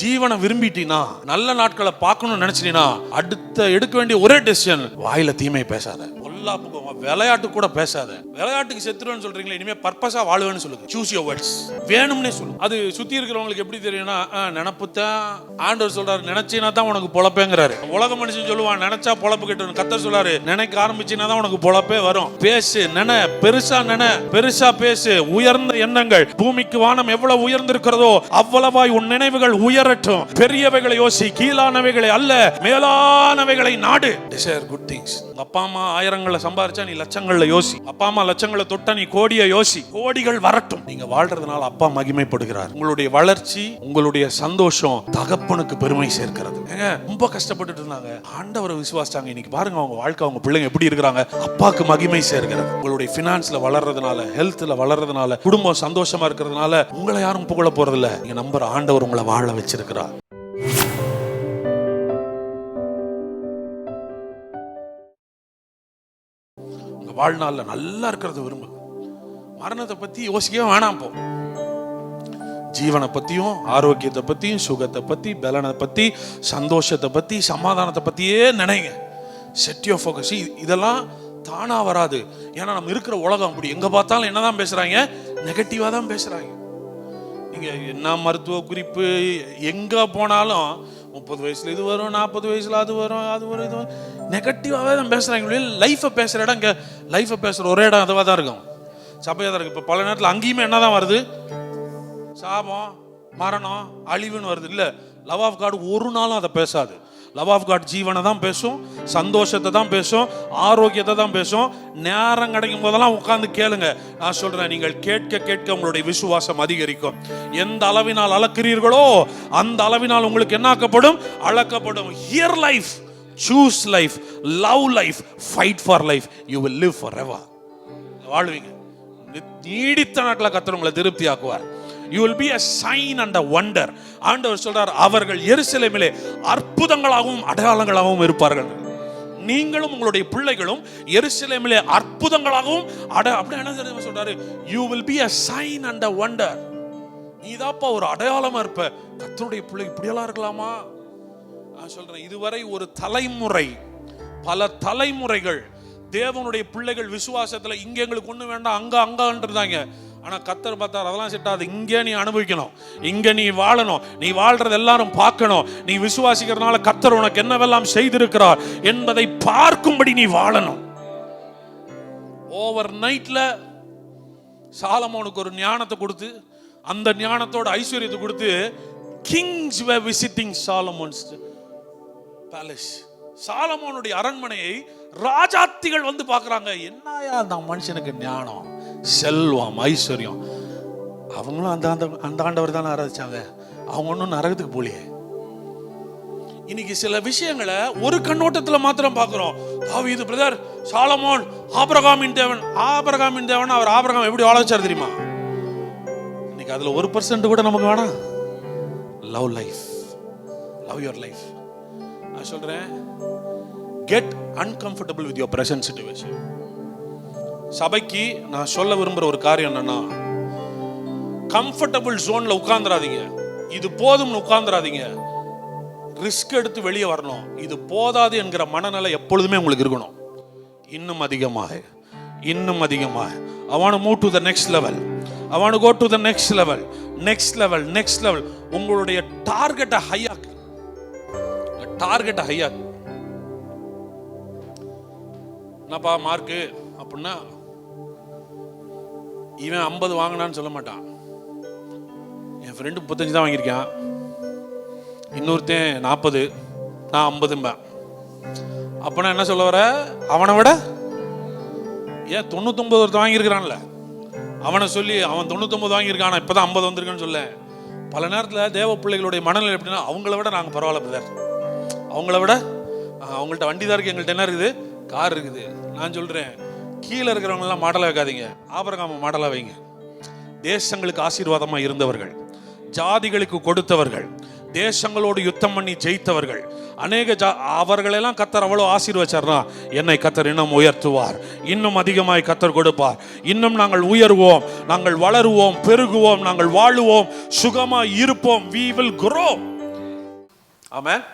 ஜீவனை விரும்பிட்டீனா நல்ல நாட்களை பார்க்கணும்னு நினைச்சிட்டீனா அடுத்த எடுக்க வேண்டிய ஒரே டெசிஷன் வாயில தீமை பேசாத. பொல்லாப்புக்கு விளையாட்டு கூட பேசாத. விளையாட்டுக்கு செத்துருவேன்னு சொல்றீங்களே இனிமே பர்பஸா வாழுவேன்னு சொல்லுங்க. சூஸ் யோர் வேர்ட்ஸ் வேணும்னே சொல்லுங்க அது சுத்தி இருக்கிறவங்களுக்கு எப்படி தெரியும்னா நினப்பு தான் ஆண்டவர் சொல்றாரு நினைச்சினா தான் உனக்கு பொழப்பேங்கிறாரு. உலக மனுஷன் சொல்லுவான் நினைச்சா பொழப்பு கிட்டணும் கத்தர் சொல்றாரு நினைக்க ஆரம்பிச்சினா தான் உனக்கு பொழப்பே வரும். பேசு நினை பெருசா நினை பெருசா பேசு. உயர்ந்த எண்ணங்கள் பூமிக்கு வானம் எவ்வளவு உயர்ந்திருக்கிறதோ அவ்வளவாய் உன் நினைவுகள் உயரட்டும். பெரியவைகளை யோசி கீழானவைகளை அல்ல மேலானவைகளை நாடு. டிசைர் குட் திங்ஸ் உங்க அப்பா அம்மா ஆயிரங்களை சம்பாரிச்சா நீ லட்சங்கள்ல யோசி. அப்பா அம்மா லட்சங்களை தொட்டா நீ கோடியை யோசி. கோடிகள் வரட்டும். நீங்க வாழ்றதுனால அப்பா மகிமைப்படுகிறார். உங்களுடைய வளர்ச்சி உங்களுடைய சந்தோஷம் தகப்பனுக்கு பெருமை சேர்க்கிறது. ஏங்க ரொம்ப கஷ்டப்பட்டுட்டு இருந்தாங்க. ஆண்டவரை விசுவாசிச்சாங்க. இன்னைக்கு பாருங்க அவங்க வாழ்க்கை அவங்க பிள்ளைங்க எப்படி இருக்கிறாங்க. அப்பாக்கு மகிமை சேர்க்கிறது. உங்களுடைய பினான்ஸ்ல வளர்றதுனால ஹெல்த்ல வளர்றதுனால குடும்பம் சந்தோஷமா இருக்கிறதுனால உங்களை யாரும் புகழ போறதில்ல. நீங்க நம்புற ஆண்டவர் உங்களை வாழ வச்சிருக்கிறார். வாழ்நாளில் நல்லா இருக்கிறத விரும்பு. மரணத்தை பற்றி யோசிக்கவே வேணாம் போ. ஜீவனை பற்றியும் ஆரோக்கியத்தை பற்றியும் சுகத்தை பற்றி பலனை பற்றி சந்தோஷத்தை பற்றி சமாதானத்தை பற்றியே நினைங்க. செட் ஆஃப் ஃபோக்கஸ் இதெல்லாம் தானாக வராது. ஏன்னா நம்ம இருக்கிற உலகம் அப்படி. எங்கே பார்த்தாலும் என்னதான் பேசுகிறாங்க நெகட்டிவாக தான் பேசுகிறாங்க நீங்கள் என்ன மருத்துவ குறிப்பு எங்கே போனாலும் முப்பது வயசுல இது வரும் நாற்பது வயசுல அது வரும் அது வரும் இது நெகட்டிவாகவே தான் பேசுகிறாங்க லைஃப்பை பேசுகிற இடம் இங்கே லைஃப்பை பேசுகிற ஒரே இடம் அதுவாக தான் இருக்கும். சபையாக தான் இருக்கும் இப்போ பல நேரத்தில் அங்கேயுமே என்னதான் வருது? சாபம் மரணம் அழிவுன்னு வருது. இல்லை லவ் ஆஃப் காடு ஒரு நாளும் அதை பேசாது. லவ் ஆஃப் காட் ஜீவனை தான் பேசும் சந்தோஷத்தை தான் பேசும் ஆரோக்கியத்தை தான் பேசும். நேரம் கிடைக்கும் போதெல்லாம் உட்காந்து கேளுங்க. நான் சொல்றேன் நீங்கள் கேட்க கேட்க உங்களுடைய விசுவாசம் அதிகரிக்கும். எந்த அளவினால் அளக்கிறீர்களோ அந்த அளவினால் உங்களுக்கு என்னாக்கப்படும்? அளக்கப்படும். Here life choose life love life fight for life you will live for ever வாழ்வீங்க. நீடித்த நாட்டில் கத்தர் உங்களை திருப்தி ஆக்குவார் you will be a sign and a wonder ஆண்டவர் சொல்றார் அவர்கள் எருசலேமிலே அற்புதங்களாகவும் அடையாளங்களாகவும் இருப்பார்கள். நீங்களும் உங்களுடைய பிள்ளைகளும் எருசலேமிலே அற்புதங்களாகவும் அட அப்படி என்ன சொல்றாரு? You will be a sign and a wonder நீதாப்பா ஒரு அடையாளமா இருப்ப? கத்தருடைய பிள்ளை இப்படியெல்லாம் இருக்கலாமா? நான் சொல்றேன். இதுவரை ஒரு தலைமுறை பல தலைமுறைகள் தேவனுடைய பிள்ளைகள் விசுவாசத்துல இங்க எங்களுக்கு ஒண்ணு வேண்டாம் அங்க அங்கன்றாங்க ஆனா கத்தர் பார்த்தார் அதெல்லாம் செட்டாது இங்கே நீ அனுபவிக்கணும். இங்க நீ வாழணும். நீ வாழ்றது எல்லாரும் பார்க்கணும். நீ விசுவாசிக்கிறதுனால கத்தர் உனக்கு என்னவெல்லாம் செய்திருக்கிறார் என்பதை பார்க்கும்படி நீ வாழணும். ஓவர் நைட்ல சாலமோனுக்கு ஒரு ஞானத்தை கொடுத்து அந்த ஞானத்தோட ஐஸ்வர்யத்தை கொடுத்து king's way visiting Solomon's palace சாலமோனுடைய அரண்மனையை ராஜாத்திகள் வந்து பார்க்குறாங்க. என்னாயா அந்த மனுஷனுக்கு ஞானம்? செல்வம் ஐஸ்வர்யம். அவங்களும் அந்த அந்த அந்த ஆண்டவர் தானே ஆராதிச்சாங்க. அவங்க ஒன்றும் நரகத்துக்கு போலியே இன்னைக்கு சில விஷயங்களை ஒரு கண்ணோட்டத்தில் மாத்திரம் பார்க்கிறோம். தாவீது பிரதர் சாலமோன் ஆபரகாமின் தேவன் ஆபரகாமின் தேவன் அவர் ஆபரகாம் எப்படி வாழ வச்சார் தெரியுமா? இன்னைக்கு அதில் ஒரு பர்சன்ட் கூட நமக்கு வேணாம். Love life love your life நான் சொல்கிறேன் get uncomfortable with your present situation சபைக்கு நான் சொல்ல விரும்புகிற ஒரு காரியம் என்னன்னா கம்ஃபர்டபுள் ஜோன்ல உட்கார்ந்துராதீங்க இது போதும்னு உட்கார்ந்துராதீங்க ரிஸ்க் எடுத்து வெளியே வரணும். இது போதாது என்கிற மனநிலை எப்பொழுதுமே உங்களுக்கு இருக்கணும். இன்னும் அதிகமாக. இன்னும் அதிகமாக. அவனை move to the next level next go to the next level next level next level உங்களுடைய டார்கெட்டை ஹையாக்கு டார்கெட்டை ஹையாக்கு என்னப்பா மார்க்கு அப்படின்னா இவன் ஐம்பது வாங்கினான்னு சொல்ல மாட்டான். என் ஃப்ரெண்டு முப்பத்தஞ்சு தான் வாங்கியிருக்கான். இன்னொருத்தன் நாற்பது நான் ஐம்பதும்பேன். அப்போனா என்ன சொல்ல வர? அவனை விட ஏன் தொண்ணூத்தொம்பது ஒருத்தன் வாங்கியிருக்கிறான்ல? அவனை சொல்லி அவன் தொண்ணூத்தொம்பது வாங்கியிருக்கான் இப்போ தான் ஐம்பது வந்திருக்குன்னு சொல்ல. பல நேரத்தில் தேவ பிள்ளைகளுடைய மனநிலை எப்படின்னா அவங்கள விட நாங்கள் பரவாயில்ல பிரதர் அவங்கள விட அவங்கள்ட்ட வண்டி தான் இருக்குது எங்கள்கிட்ட என்ன இருக்குது? கார் இருக்குது. நான் சொல்கிறேன் கீழே இருக்கிறவங்கலாம் மாடலாக வைக்காதீங்க. ஆபரகாம மாடலாக வைங்க. தேசங்களுக்கு ஆசீர்வாதமாக இருந்தவர்கள் ஜாதிகளுக்கு கொடுத்தவர்கள் தேசங்களோடு யுத்தம் பண்ணி ஜெயித்தவர்கள் அநேக ஜா அவர்களெல்லாம் கத்தர் அவ்வளோ ஆசீர்வச்சார்னா என்னை கத்தர் இன்னும் உயர்த்துவார். இன்னும் அதிகமாய் கத்தர் கொடுப்பார். இன்னும் நாங்கள் உயர்வோம் நாங்கள் வளருவோம் பெருகுவோம் நாங்கள் வாழுவோம் சுகமாக இருப்போம். வி வில் குரோ ஆமாம்